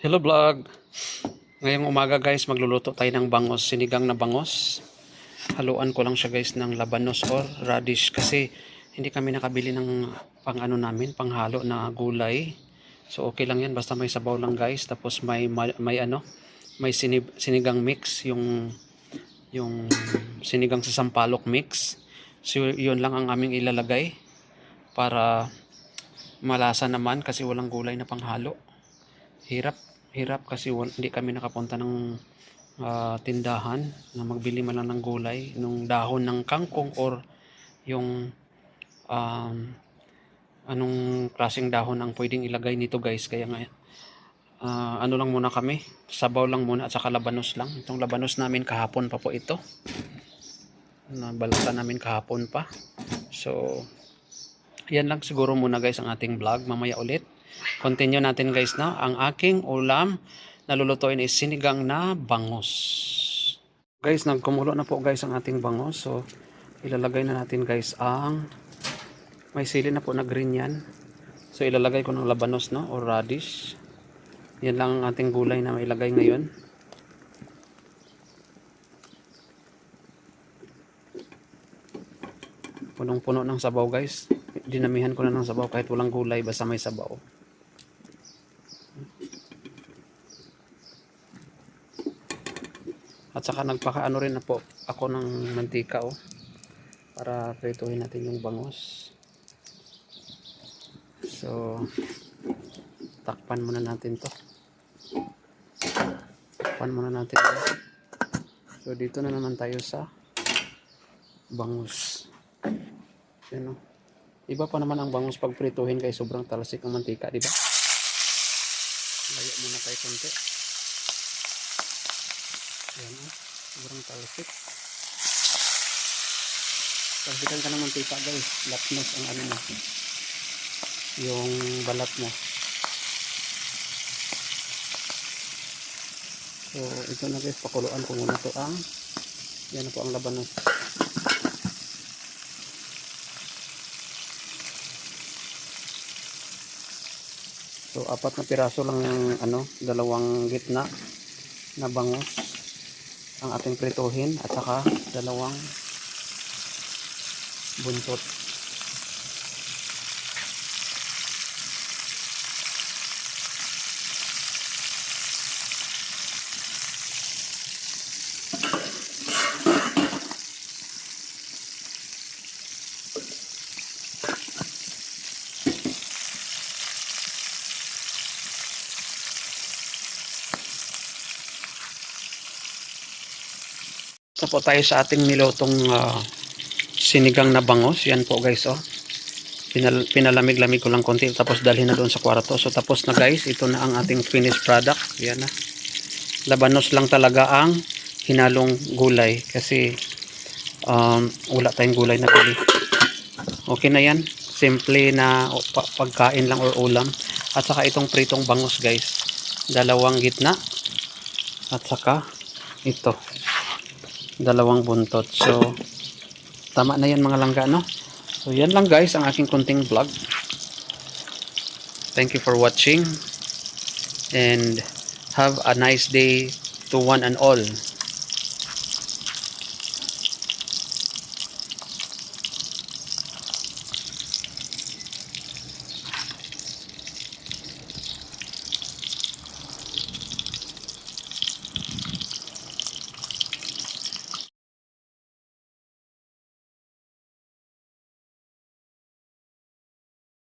Hello vlog! Ngayong umaga guys, magluluto tayo ng bangos, sinigang na bangos. Haluan ko lang siya guys ng labanos or radish kasi hindi kami nakabili ng pang ano namin, panghalo na gulay. So okay lang yan, basta may sabaw lang guys. Tapos may, may, may ano, may sinib, sinigang mix, yung yung sinigang sa sampalok mix. So yun lang ang aming ilalagay para malasa naman kasi walang gulay na panghalo. Hirap, hirap kasi hindi kami nakapunta ng ah, tindahan na magbili man lang ng gulay, nung dahon ng kangkong or yung um, anong klaseng dahon ang pwedeng ilagay nito guys. Kaya nga ah, ano lang muna kami, sabaw lang muna at saka labanos lang. Itong labanos namin kahapon pa po ito. Nabalatan namin kahapon pa. So, yan lang siguro muna guys ang ating vlog. Mamaya ulit. Continue natin guys na. Ang aking ulam na lulutuin is sinigang na bangos. Guys, nagkumulo na po guys ang ating bangos. So, ilalagay na natin guys ang may sili na po na green yan. So, ilalagay ko ng labanos no or radish. Yan lang ang ating gulay na mailagay ngayon. Punong-puno ng sabaw guys. Dinamihan ko na ng sabaw kahit walang gulay basta may sabaw. At saka nagpakaano rin na po ako ng mantika oh. Para prituhin natin yung bangos. So takpan muna natin to. Takpan muna natin. So dito na naman tayo sa bangus. Yan o. Iba pa naman ang bangus pag prituhin kay sobrang talasik ng mantika, di ba? Layo muna tayo konti. Yan o. Sobrang talasik. Talasikan ka ng mantika guys. Lapnos ang ano mo. Yung balat mo. So, ito na guys, pakuluan ko muna to ang yan na po ang labanos. So, apat na piraso lang yung ano, dalawang gitna na bangus ang ating prituhin at saka dalawang buntot. Ito po tayo sa ating nilutong ah, sinigang na bangos. Yan po guys oh. Pinal pinalamig-lamig ko lang konti tapos dalhin na doon sa kwarto. So tapos na guys, ito na ang ating finished product. Yan na. Labanos lang talaga ang hinalong gulay kasi um, wala tayong gulay na bili. Okay na yan. Simple na pagkain lang or ulam. At saka itong pritong bangus guys. Dalawang gitna. At saka ito dalawang buntot. So, tama na yan mga langga, no? So, yan lang guys ang aking kunting vlog. Thank you for watching. And have a nice day to one and all.